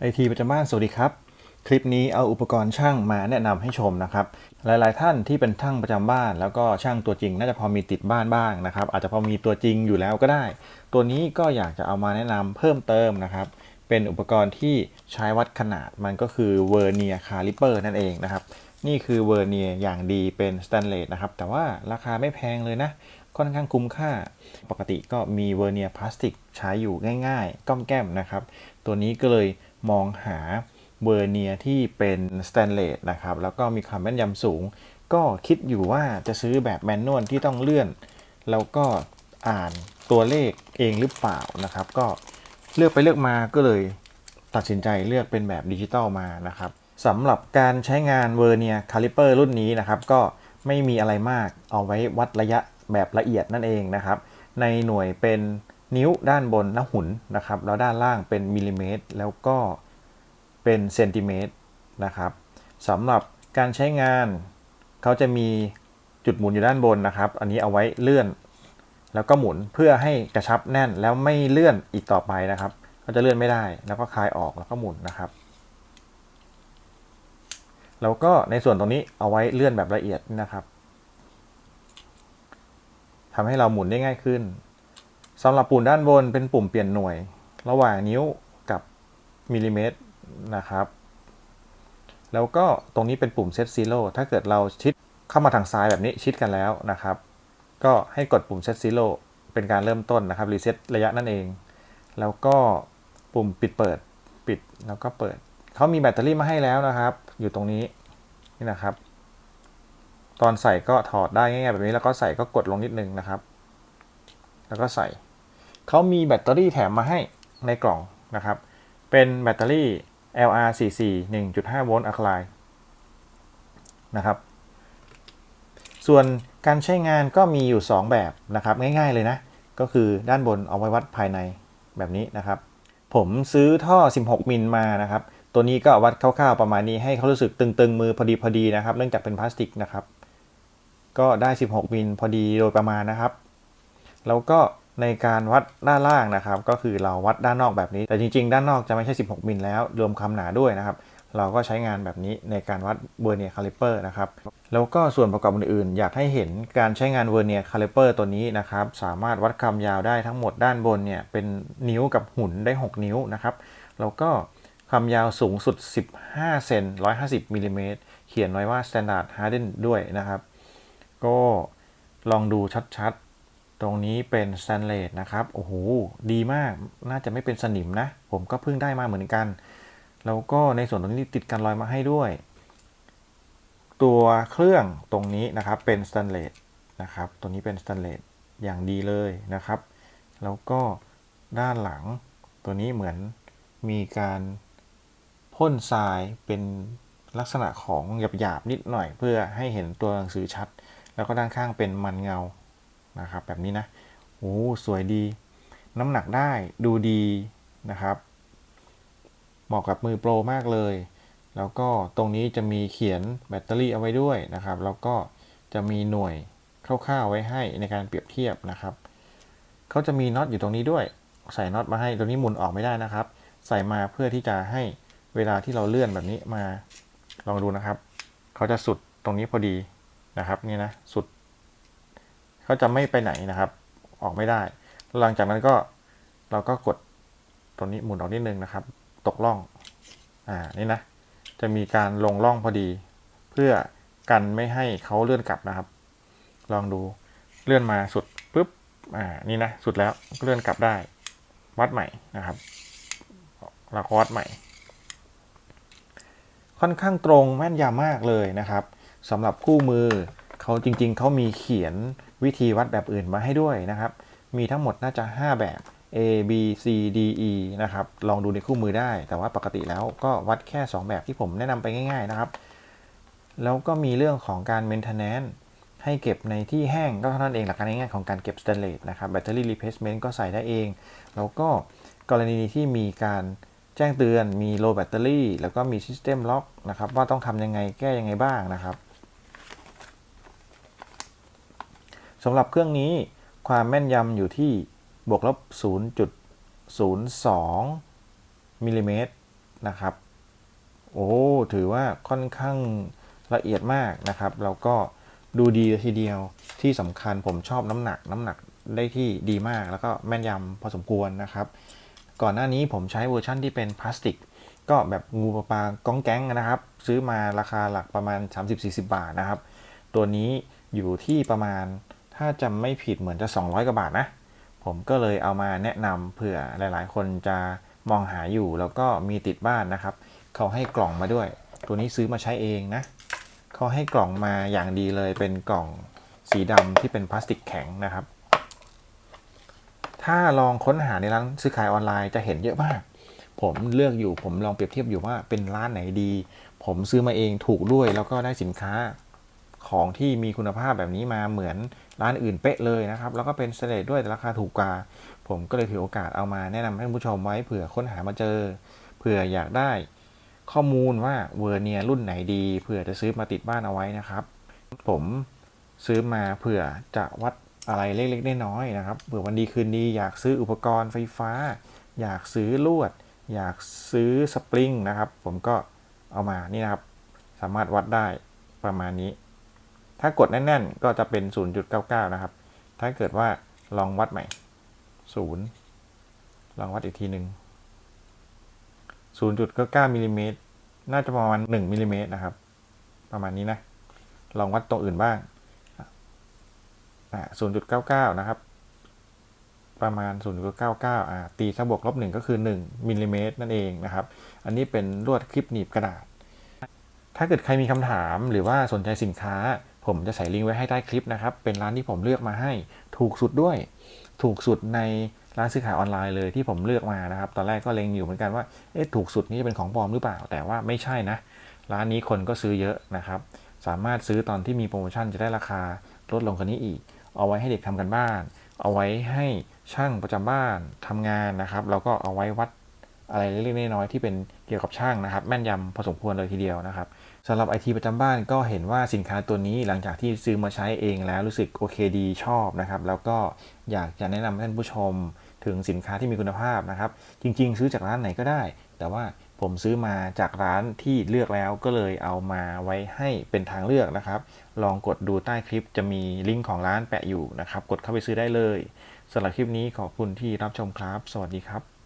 ไอทีประจำบ้านสวัสดีครับ คลิปนี้เอาอุปกรณ์ช่างมาแนะนำให้ชมนะครับ หลายๆท่านที่เป็นช่างประจำบ้าน แล้วก็ช่างตัวจริง น่าจะพอมีติดบ้านบ้างนะครับ อาจจะพอมีตัวจริงอยู่แล้วก็ได้ ตัวนี้ก็อยากจะเอามาแนะนำเพิ่มเติมนะครับ เป็นอุปกรณ์ที่ใช้วัดขนาดมันก็คือเวอร์เนียคาลิเปอร์นั่นเองนะครับ นี่คือเวอร์เนียอย่างดีเป็นสแตนเลสนะครับ แต่ว่าราคาไม่แพงเลยนะค่อนข้างคุ้มค่า ปกติก็มีเวอร์เนียพลาสติกใช้อยู่ง่ายๆ ก้อมแก้มนะครับ ตัวนี้ก็เลยมองหาเวอร์เนียที่เป็นสแตนเลสนะครับ แล้วก็มีความแม่นยำสูง ก็คิดอยู่ว่าจะซื้อแบบแมนนวลที่ต้องเลื่อน แล้วก็อ่านตัวเลขเองหรือเปล่านะครับ ก็เลือกไปเลือกมาก็เลยตัดสินใจเลือกเป็นแบบดิจิตอลมานะครับสำหรับการใช้งานเวอร์เนียคาลิเปอร์รุ่นนี้นะครับ ก็ไม่มีอะไรมากเอาไว้วัดระยะแบบละเอียดนั่นเองนะครับ ในหน่วยเป็น นิ้วด้านบนน้าหุ่นนะครับ แล้วด้านล่างเป็นมิลลิเมตร แล้วก็เป็นเซนติเมตรนะครับสำหรับการใช้งานเขาจะมีจุดหมุนอยู่ด้านบนนะครับ อันนี้เอาไว้เลื่อน แล้วก็หมุนเพื่อให้กระชับแน่นแล้วไม่เลื่อนอีกต่อไปนะครับก็จะเลื่อนไม่ได้ แล้วก็คลายออกแล้วก็หมุนนะครับแล้วก็ในส่วนตรงนี้เอาไว้เลื่อนแบบละเอียดนะครับทำให้เราหมุนได้ง่ายขึ้น สำหรับปุ่มด้านบนเป็นปุ่มเปลี่ยนหน่วย ระหว่างนิ้วกับมิลลิเมตรนะครับ แล้วก็ตรงนี้เป็นปุ่ม set zero ถ้าเกิดเราชิดเข้ามาทางซ้ายแบบนี้ชิดกันแล้วนะครับ ก็ให้กดปุ่ม set zero เป็นการเริ่มต้นนะครับ reset ระยะนั่นเอง แล้วก็ปุ่มปิดเปิดปิดแล้วก็เปิด เขามีแบตเตอรี่มาให้แล้วนะครับ อยู่ตรงนี้นี่นะครับ ตอนใส่ก็ถอดได้ง่ายๆแบบนี้แล้วก็ใส่ก็กดลงนิดนึงนะครับ แล้วก็ใส่ เขามีแบตเตอรี่แถมมาให้ในกล่องนะครับ เป็นแบตเตอรี่ LR44 1.5 โวลต์อะคลน์นะครับ ส่วนการใช้งานก็มีอยู่ 2 แบบนะครับ ง่ายๆเลยนะ ก็คือด้านบนเอาไว้วัดภายในแบบนี้นะครับ ผมซื้อท่อ 16 มิลมานะครับ ตัวนี้ก็วัดคร่าวๆประมาณนี้ให้เขารู้สึกตึงๆ มือพอดีพอดีนะครับ เนื่องจากเป็นพลาสติกนะครับ ก็ได้ 16 มิลพอดีโดยประมาณนะครับ แล้วก็ ในการวัดด้านล่างนะครับ ก็คือเราวัดด้านนอกแบบนี้ แต่จริง ๆ ด้านนอกจะไม่ใช่ 16 มิลแล้วรวมความหนาด้วยนะครับ เราก็ใช้งานแบบนี้ในการวัดเวอร์เนียคาลิเปอร์นะครับ แล้วก็ส่วนประกอบอื่นๆ อยากให้เห็นการใช้งานเวอร์เนียคาลิเปอร์ตัวนี้นะครับ สามารถวัดความยาวได้ทั้งหมดด้านบนเนี่ยเป็นนิ้วกับหุ่นได้ 6 นิ้วนะครับ แล้วก็ความยาวสูงสุด 15 เซน 150มิลลิเมตร เขียนไว้ว่า Standard Harden ด้วยนะครับ ก็ลองดูชัดๆ ตรงนี้เป็นสแตนเลสนะครับ โอ้โห ดีมาก น่าจะไม่เป็นสนิมนะ ผมก็เพิ่งได้มาเหมือนกัน แล้วก็ในส่วนตรงนี้ติดกันรอยมาให้ด้วย ตัวเครื่องตรงนี้นะครับเป็นสแตนเลสนะครับ ตัวนี้เป็นสแตนเลสอย่างดีเลยนะครับ แล้วก็ด้านหลังตัวนี้เหมือนมีการพ่นทรายเป็นลักษณะของหยาบๆนิดหน่อยเพื่อให้เห็นตัวหนังสือชัด แล้วก็ด้านข้างเป็นมันเงา นะครับแบบนี้นะโอ้สวยดี น้ำหนักได้ดูดีนะครับ เหมาะกับมือโปรมากเลย แล้วก็ตรงนี้จะมีเขียนแบตเตอรี่เอาไว้ด้วยนะครับ แล้วก็จะมีหน่วยคร่าวๆไว้ให้ในการเปรียบเทียบนะครับเขาจะมีน็อตอยู่ตรงนี้ด้วย ใส่น็อตมาให้ตรงนี้หมุนออกไม่ได้นะครับ ใส่มาเพื่อที่จะให้เวลาที่เราเลื่อนแบบนี้มาลองดูนะครับเขาจะสุดตรงนี้พอดีนะครับนี่นะสุด เขาจะไม่ไปไหนนะครับ ออกไม่ได้ หลังจากนั้นก็เราก็กดตัวนี้หมุนออกนิดนึงนะครับ ตกล่อง อ่า นี่นะ จะมีการลงล่องพอดี เพื่อกันไม่ให้เขาเลื่อนกลับนะครับ ลองดูเลื่อนมาสุดปุ๊บ อ่า นี่นะ สุดแล้วเลื่อนกลับได้ วัดใหม่นะครับเราก็วัดใหม่ ค่อนข้างตรงแม่นยำมากเลยนะครับสำหรับคู่มือ เขาจริง ๆ เขามีเขียนวิธีวัดแบบอื่นมาให้ด้วยนะครับ มีทั้งหมดน่าจะ 5 แบบ A B C D E นะครับ ลองดูในคู่มือได้ แต่ว่าปกติแล้วก็วัดแค่ 2 แบบที่ผมแนะนำไปง่าย ๆนะครับ แล้วก็มีเรื่องของการ maintenance ให้เก็บในที่แห้งก็เท่านั้นเองหลักการง่ายๆของการเก็บสเตนเลสนะครับแบตเตอรี่รีเพ c เมนต์ก็ใส่ได้เอง แล้วก็กรณีที่มีการแจ้งเตือนมีโลแบตเตอรี่แล้วก็มี System Lock นะครับว่าต้องทำยังไงแก้ยังไงบ้างนะครับ สำหรับเครื่องนี้ความแม่นยำอยู่ที่บวกลบ 0.02มิลลิเมตรนะครับ โอ้ ถือว่าค่อนข้างละเอียดมากนะครับ แล้วก็ดูดีทีเดียวที่สำคัญผมชอบน้ำหนักน้ำหนักได้ที่ดีมาก แล้วก็แม่นยำพอสมควรนะครับ ก่อนหน้านี้ผมใช้เวอร์ชั่นที่เป็นพลาสติก ก็แบบงูปลาปลากองแก๊งนะครับ ซื้อมาราคาหลักประมาณ 30-40 บาทนะครับ ตัวนี้อยู่ที่ประมาณ ถ้าจำไม่ผิดเหมือนจะ 200 กว่าบาทนะ ผมก็เลยเอามาแนะนำเผื่อหลาย ๆ คนจะมองหาอยู่แล้วก็มีติดบ้านนะครับ เขาให้กล่องมาด้วย ตัวนี้ซื้อมาใช้เองนะเขาให้กล่องมาอย่างดีเลยเป็นกล่องสีดำที่เป็นพลาสติกแข็งนะครับ ถ้าลองค้นหาในร้านซื้อขายออนไลน์จะเห็นเยอะมาก ผมเลือกอยู่ผมลองเปรียบเทียบอยู่ว่าเป็นร้านไหนดี ผมซื้อมาเองถูกด้วยแล้วก็ได้สินค้า ของที่มีคุณภาพแบบนี้มาเหมือนร้านอื่นเป๊ะเลยนะครับ แล้วก็เป็นสเตทด้วยแต่ราคาถูกกว่า ผมก็เลยถือโอกาสเอามาแนะนำให้ผู้ชมไว้เผื่อค้นหามาเจอ เผื่ออยากได้ข้อมูลว่าเวอร์เนียรุ่นไหนดีเผื่อจะซื้อมาติดบ้านเอาไว้นะครับ ผมซื้อมาเผื่อจะวัดอะไรเล็กๆน้อยๆนะครับเผื่อวันดีคืนดีอยากซื้ออุปกรณ์ไฟฟ้า อยากซื้อลวด อยากซื้อสปริงนะครับ ผมก็เอามานี่นะครับ สามารถวัดได้ประมาณนี้ ถ้ากดแน่นๆ ก็จะเป็น 0.99 นะครับ ถ้าเกิดว่าลองวัดใหม่ 0 ลองวัดอีกทีหนึ่ง0.99มิลลิเมตรน่าจะประมาณ 1มิลลิเมตรนะครับ ประมาณนี้นะ ลองวัดตรงอื่นบ้างอ่า0.99 นะครับ ประมาณ 0.99อ่าตีถ้าบวกลบหนึ่งก็คือ 1มิลลิเมตรนั่นเองนะครับ อันนี้เป็นลวดคลิปหนีบกระดาษ ถ้าเกิดใครมีคำถามหรือว่าสนใจสินค้า ผมจะใส่ลิงก์ไว้ให้ใต้คลิปนะครับ เป็นร้านที่ผมเลือกมาให้ถูกสุดด้วย ถูกสุดในร้านซื้อขายออนไลน์เลยที่ผมเลือกมานะครับ ตอนแรกก็เล็งอยู่เหมือนกันว่า เอ๊ะ ถูกสุดนี่จะเป็นของปลอมหรือเปล่า แต่ว่าไม่ใช่นะ ร้านนี้คนก็ซื้อเยอะนะครับ สามารถซื้อตอนที่มีโปรโมชั่นจะได้ราคาลดลงกว่านี้อีก เอาไว้ให้เด็กทำกันบ้าน เอาไว้ให้ช่างประจำบ้านทำงานนะครับ แล้วก็เอาไว้วัด อะไรเล็กๆน้อยๆที่เป็นเกี่ยวกับช่างนะครับ แม่นยำพอสมควรเลยทีเดียวนะครับสำหรับไอทีประจำบ้านก็เห็นว่าสินค้าตัวนี้หลังจากที่ซื้อมาใช้เองแล้วรู้สึกโอเคดีชอบนะครับ แล้วก็อยากจะแนะนำให้ท่านผู้ชมถึงสินค้าที่มีคุณภาพนะครับ จริง ๆ ซื้อจากร้านไหนก็ได้ แต่ว่าผมซื้อมาจากร้านที่เลือกแล้วก็เลยเอามาไว้ให้เป็นทางเลือกนะครับ ลองกดดูใต้คลิปจะมีลิงก์ของร้านแปะอยู่นะครับ กดเข้าไปซื้อได้เลยสำหรับคลิปนี้ขอบคุณที่รับชมครับ สวัสดีครับ